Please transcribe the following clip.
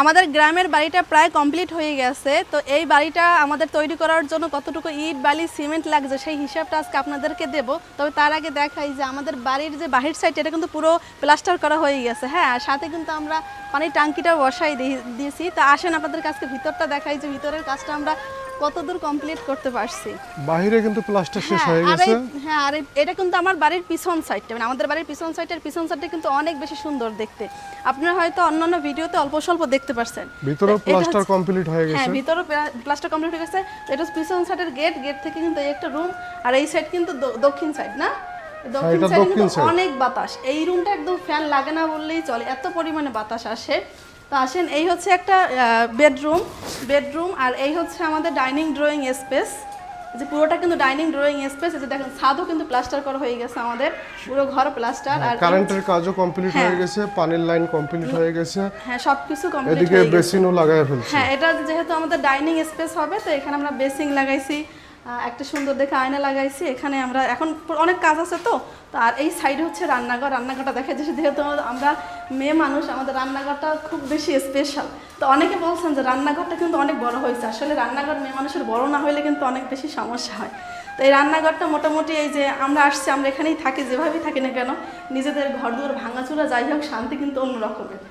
আমাদের গ্রামের বাড়িটা প্রায় কমপ্লিট হয়ে গেছে। তো এই বাড়িটা আমাদের তৈরি করার জন্য কতটুকু ইট, বালি, সিমেন্ট লাগছে সেই হিসাবটা আজকে আপনাদেরকে দেব। তবে তার আগে দেখাই যে আমাদের বাড়ির যে বাহির সাইড এটা কিন্তু পুরো প্লাস্টার করা হয়ে গেছে। হ্যাঁ আর সাথে কিন্তু আমরা পানির টাঙ্কিটা বসাই দিয়ে- দিয়েছি তা আসেন আপনাদের কাছে ভিতরটা দেখাই যে ভিতরের কাজটা আমরা কতদূর কমপ্লিট করতে পারছি? বাহিরে কিন্তু প্লাস্টার শেষ হ্যাঁ, হয়ে গেছে। হ্যাঁ আর এটা কিন্তু আমার বাড়ির পিছন সাইডটা মানে আমাদের বাড়ির পিছন সাইডের পিছন সাইডটা কিন্তু অনেক বেশি সুন্দর দেখতে। আপনারা হয়তো অন্যান্য ভিডিওতে অল্প স্বল্প দেখতে পারছেন। ভিতরেও এটা প্লাস্টার কমপ্লিট হয়ে গেছে। হ্যাঁ ভিতরে প্লাস্টার কমপ্লিট হয়ে গেছে। এটা পিছন সাইডের গেট গেট থেকে কিন্তু এই একটা রুম আর এই সাইড কিন্তু দক্ষিণ সাইড না? দক্ষিণ সাইড অনেক বাতাস। এই রুমটা একদম ফ্যান লাগে না বললেই চলে। এত পরিমাণে বাতাস আসে। তো আসেন এই হচ্ছে একটা বেডরুম বেডরুম আর এই হচ্ছে আমাদের ডাইনিং ড্রয়িং স্পেস যে পুরোটা কিন্তু ডাইনিং ড্রয়িং স্পেস এই যে দেখেন ছাদও কিন্তু প্লাস্টার করা হয়ে গেছে আমাদের। পুরো ঘর প্লাস্টার আর কারেন্টের কাজও কমপ্লিট হয়ে হ্যাঁ। গেছে পানির লাইন কমপ্লিট হয়ে গেছে। হ্যাঁ সবকিছু কমপ্লিট এদিকে হয়ে বেসিনও লাগাই ফেলছে। হ্যাঁ এটা যেহেতু আমাদের ডাইনিং স্পেস হবে তো এখানে আমরা বেসিং লাগাইছি। একটা সুন্দর দেখে আয়না লাগাইছি। এখানে আমরা এখন অনেক কাজ আছে তো আর এই সাইডে হচ্ছে রান্নাঘর। রান্নাঘরটা দেখা যাচ্ছে যেহেতু আমরা মেয়ে মানুষ, আমাদের রান্নাঘরটা খুব বেশি স্পেশাল তো অনেকে বলছেন যে রান্নাঘরটা কিন্তু অনেক বড় হয়েছে। আসলে রান্নাঘর মেয়ে মানুষের বড় না হলে কিন্তু অনেক বেশি সমস্যা হয়। তো এই রান্নাঘরটা মোটামুটি এই যে আমরা আসছি, আমরা এখানেই থাকি, যেভাবেই থাকি না কেন, নিজেদের ঘর দুয়ার ভাঙাচুরা যাই হোক, শান্তি কিন্তু অন্য রকমের